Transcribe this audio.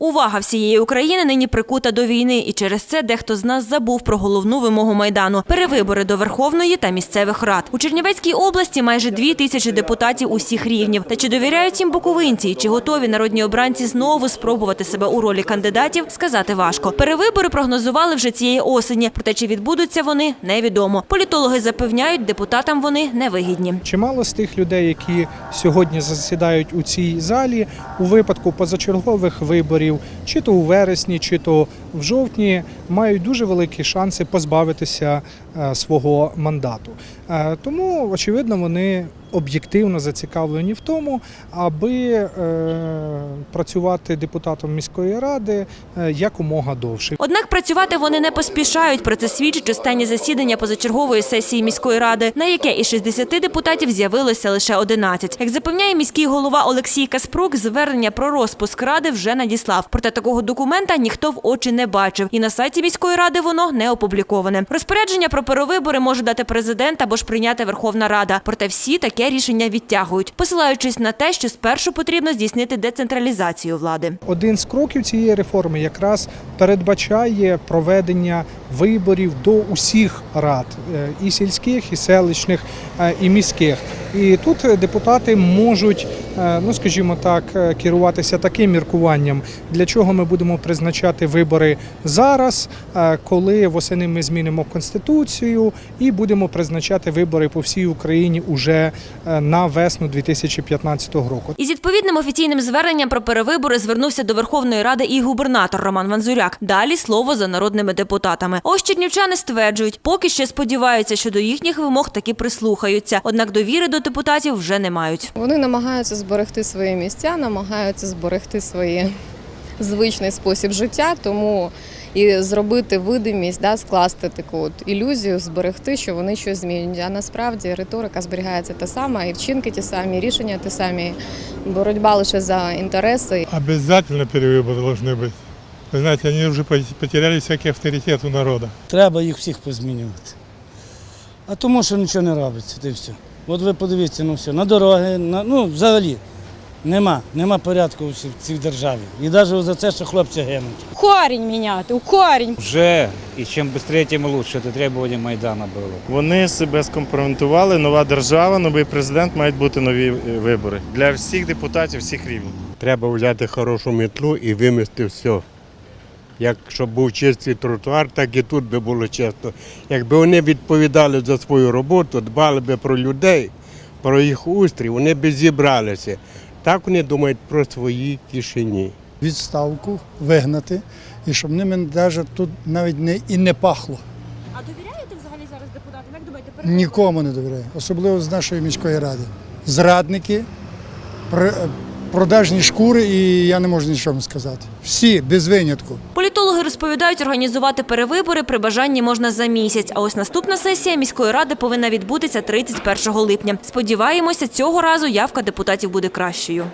Увага всієї України нині прикута до війни, і через це дехто з нас забув про головну вимогу майдану перевибори до Верховної та місцевих рад. У Чернівецькій області майже дві тисячі депутатів усіх рівнів. Та чи довіряють їм буковинці, чи готові народні обранці знову спробувати себе у ролі кандидатів, сказати важко. Перевибори прогнозували вже цієї осені, проте чи відбудуться вони невідомо. Політологи запевняють, депутатам вони невигідні. Чимало з тих людей, які сьогодні засідають у цій залі, у випадку позачергових виборів, чи то у вересні, чи то в жовтні, мають дуже великі шанси позбавитися е, свого мандату. Е, Тому, очевидно, вони об'єктивно зацікавлені в тому, аби е, працювати депутатом міської ради е, якомога довше. Однак працювати вони не поспішають. Про це свідчить останнє засідання позачергової сесії міської ради, на яке із 60 депутатів з'явилося лише 11. Як запевняє міський голова Олексій Каспрук, звернення про розпуск ради вже надіслав. Проте такого документа ніхто в очі не бачив, і на сайті міської ради воно не опубліковане. Розпорядження про перевибори може дати президент або ж прийняти Верховна Рада. Проте всі таке рішення відтягують, посилаючись на те, що спершу потрібно здійснити децентралізацію влади. Один з кроків цієї реформи якраз передбачає проведення виборів до усіх рад е, і сільських, і селищних, е, і міських. І тут депутати можуть, е, ну скажімо так, керуватися таким міркуванням, для чого ми будемо призначати вибори зараз, коли восени ми змінимо конституцію, і будемо призначати вибори по всій Україні уже на весну 2015 року. Із відповідним офіційним зверненням про перевибори звернувся до Верховної Ради і губернатор Роман Ванзуряк. Далі слово за народними депутатами Ось чернівчани стверджують, поки ще сподіваються, що до їхніх вимог таки прислухаються. Однак довіри до депутатів вже не мають. Вони намагаються зберегти свої місця, намагаються зберегти свої звичний спосіб життя, тому і зробити видимість, да, скласти таку от ілюзію, зберегти, що вони щось змінюють. А насправді риторика зберігається та сама, і вчинки ті самі, і рішення ті самі, боротьба лише за інтереси. Обязательно перевыборы должны быть. Вы знаете, они уже пот- потеряли всякий авторитет у народа. Треба їх всіх позмінювати. А тому, що нічого не робиться, ти все. От ви подивіться, ну все, на дороги, на, ну взагалі нема, нема порядку в цій- в цій державі. І навіть за це, що хлопці гинуть. корінь міняти, у корінь. Вже і чим швидше, тим лучше. Це требування Майдану було. Вони себе скомпрометували, нова держава, новий президент, мають бути нові е, вибори для всіх депутатів, всіх рівнів. Треба взяти хорошу метлу і вимести все. Як щоб був чистий тротуар, так і тут би було чисто. Якби вони відповідали за свою роботу, дбали би про людей, про їх устрій, вони б зібралися. Так вони думають про свої кишені. відставку, вигнати, і щоб ними навіть тут навіть не і не пахло. А довіряєте взагалі зараз депутатам? Як думаєте, Нікому не довіряю, особливо з нашої міської ради. Зрадники, пр- продажні шкури, і я не можу нічого сказати. Всі без винятку. Політологи розповідають, організувати перевибори при бажанні можна за місяць. А ось наступна сесія міської ради повинна відбутися 31 липня. Сподіваємося, цього разу явка депутатів буде кращою.